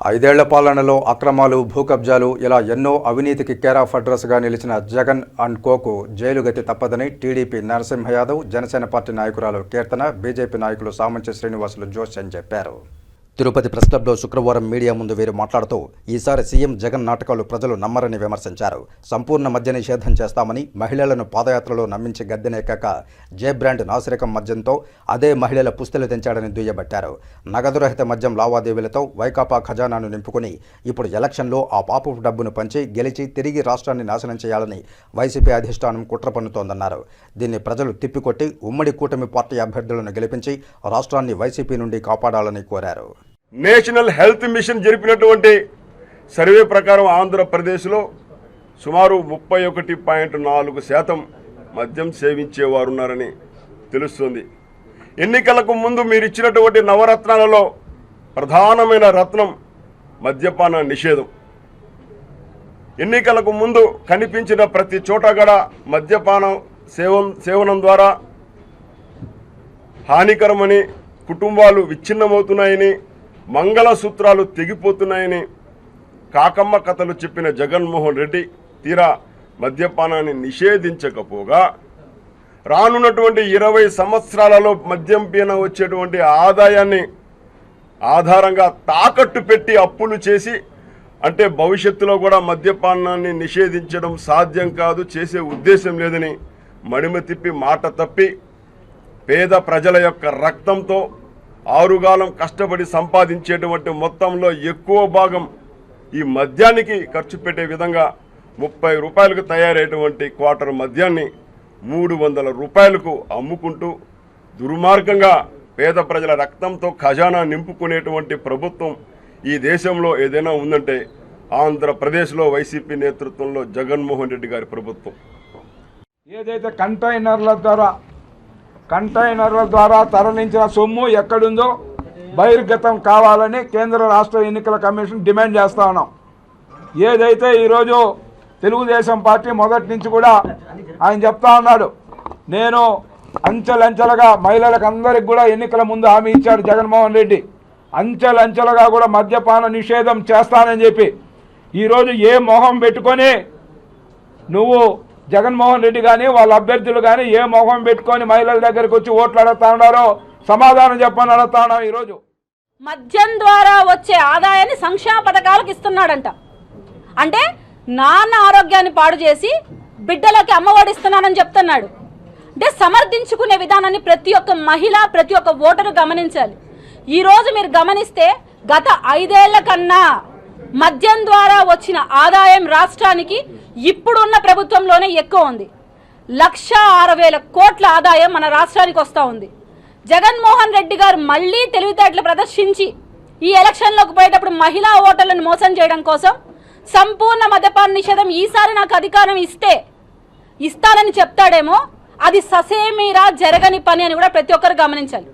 ఐదేళ్ళ పాలనలో అక్రమాలు భూకబ్జాలు ఇలా ఎన్నో అవినీతికి కేర్ ఆఫ్ అడ్రస్గా నిలిచిన జగన్ అండ్ కోకు జైలు గతి తప్పదని టీడీపీ నరసింహ యాదవ్ జనసేన పార్టీ నాయకురాలు కీర్తన బీజేపీ నాయకులు సామంచి శ్రీనివాసులు జోష్ అని చెప్పారు. తిరుపతి ప్రెస్ క్లబ్లో శుక్రవారం మీడియా ముందు వీరు మాట్లాడుతూ ఈసారి సీఎం జగన్ నాటకాలు ప్రజలు నమ్మరని విమర్శించారు. సంపూర్ణ మద్య నిషేధం చేస్తామని మహిళలను పాదయాత్రలో నమ్మించి గద్దెనెక్కాక జే బ్రాండ్ నాసిరకం మద్యంతో అదే మహిళల పుస్తలు తెంచాడని దుయ్యబట్టారు. నగదురహిత మద్యం లావాదేవీలతో వైకాపా ఖజానాను నింపుకుని ఇప్పుడు ఎలక్షన్లో ఆ పాపు డబ్బును పంచి గెలిచి తిరిగి రాష్ట్రాన్ని నాశనం చేయాలని వైసీపీ అధిష్టానం కుట్ర పన్నుతోందన్నారు దీన్ని ప్రజలు తిప్పికొట్టి ఉమ్మడి కూటమి పార్టీ అభ్యర్థులను గెలిపించి రాష్ట్రాన్ని వైసీపీ నుండి కాపాడాలని కోరారు. నేషనల్ హెల్త్ మిషన్ జరిపినటువంటి సర్వే ప్రకారం ఆంధ్రప్రదేశ్లో సుమారు ముప్పై ఒకటి పాయింట్ నాలుగు శాతం మద్యం సేవించేవారు ఉన్నారని తెలుస్తుంది. ఎన్నికలకు ముందు మీరు ఇచ్చినటువంటి నవరత్నాలలో ప్రధానమైన రత్నం మద్యపాన నిషేధం. ఎన్నికలకు ముందు కనిపించిన ప్రతి చోట కూడా మద్యపానం సేవం సేవనం ద్వారా హానికరమని కుటుంబాలు విచ్ఛిన్నమవుతున్నాయని మంగళసూత్రాలు తెగిపోతున్నాయని కాకమ్మ కథలు చెప్పిన జగన్మోహన్ రెడ్డి తీరా మద్యపానాన్ని నిషేధించకపోగా రానున్నటువంటి ఇరవై సంవత్సరాలలో మద్యం పీన వచ్చేటువంటి ఆదాయాన్ని ఆధారంగా తాకట్టు పెట్టి అప్పులు చేసి అంటే భవిష్యత్తులో కూడా మద్యపానాన్ని నిషేధించడం సాధ్యం కాదు చేసే ఉద్దేశం లేదని మడిమ తిప్పి మాట తప్పి పేద ప్రజల యొక్క రక్తంతో ఆరుగాలం కష్టపడి సంపాదించేటువంటి మొత్తంలో ఎక్కువ భాగం ఈ మద్యానికి ఖర్చు పెట్టే విధంగా ముప్పై రూపాయలకు తయారయ్యేటువంటి క్వార్టర్ మద్యాన్ని మూడు వందల రూపాయలకు అమ్ముకుంటూ దుర్మార్గంగా పేద ప్రజల రక్తంతో ఖజానా నింపుకునేటువంటి ప్రభుత్వం ఈ దేశంలో ఏదైనా ఉందంటే ఆంధ్రప్రదేశ్లో వైసీపీ నేతృత్వంలో జగన్మోహన్ రెడ్డి గారి ప్రభుత్వం. ఏదైతే కంటైనర్ల ద్వారా కంటైనర్ల ద్వారా తరలించిన సొమ్ము ఎక్కడుందో బహిర్గతం కావాలని కేంద్ర రాష్ట్ర ఎన్నికల కమిషన్ డిమాండ్ చేస్తా ఉన్నాం. ఏదైతే ఈరోజు తెలుగుదేశం పార్టీ మొదటి నుంచి కూడా ఆయన చెప్తా ఉన్నాడు నేను అంచెలంచెలుగా మహిళలకు అందరికి కూడా ఎన్నికల ముందు హామీ ఇచ్చాడు జగన్మోహన్ రెడ్డి. అంచెలంచెలుగా కూడా మద్యపాన నిషేధం చేస్తానని చెప్పి. ఈరోజు ఏ మొహం పెట్టుకొని నువ్వు జగన్మోహన్ రెడ్డి కానీ వాళ్ళ అభ్యర్థులు కానీ ఏ మొహం పెట్టుకొని మహిళల దగ్గరికి వచ్చి ఓట్లు అడుగుతా ఉన్నారో సమాధానం చెప్పని అడుగుతా ఉన్నాం ఈరోజు. మద్యం ద్వారా వచ్చే ఆదాయాన్ని సంక్షేమ పథకాలకు ఇస్తున్నాడంట. అంటే నాన్న ఆరోగ్యాన్ని పాడు చేసి బిడ్డలకి అమ్మఒడి ఇస్తున్నానని చెప్తున్నాడు. అంటే సమర్థించుకునే విధానాన్ని ప్రతి ఒక్క మహిళ ప్రతి ఒక్క ఓటరు గమనించాలి. ఈరోజు మీరు గమనిస్తే గత ఐదేళ్ళ కన్నా మద్యం ద్వారా వచ్చిన ఆదాయం రాష్ట్రానికి ఇప్పుడున్న ప్రభుత్వంలోనే ఎక్కువ ఉంది. లక్ష ఆరు వేల కోట్ల ఆదాయం మన రాష్ట్రానికి వస్తూ ఉంది. జగన్మోహన్ రెడ్డి గారు మళ్ళీ తెలివితేటలు ప్రదర్శించి ఈ ఎలక్షన్లోకి పోయేటప్పుడు మహిళా ఓటర్లను మోసం చేయడం కోసం సంపూర్ణ మద్యపాన నిషేధం ఈసారి నాకు అధికారం ఇస్తే ఇస్తానని చెప్తాడేమో అది ససేమీరా జరగని పని అని కూడా ప్రతి ఒక్కరు గమనించాలి.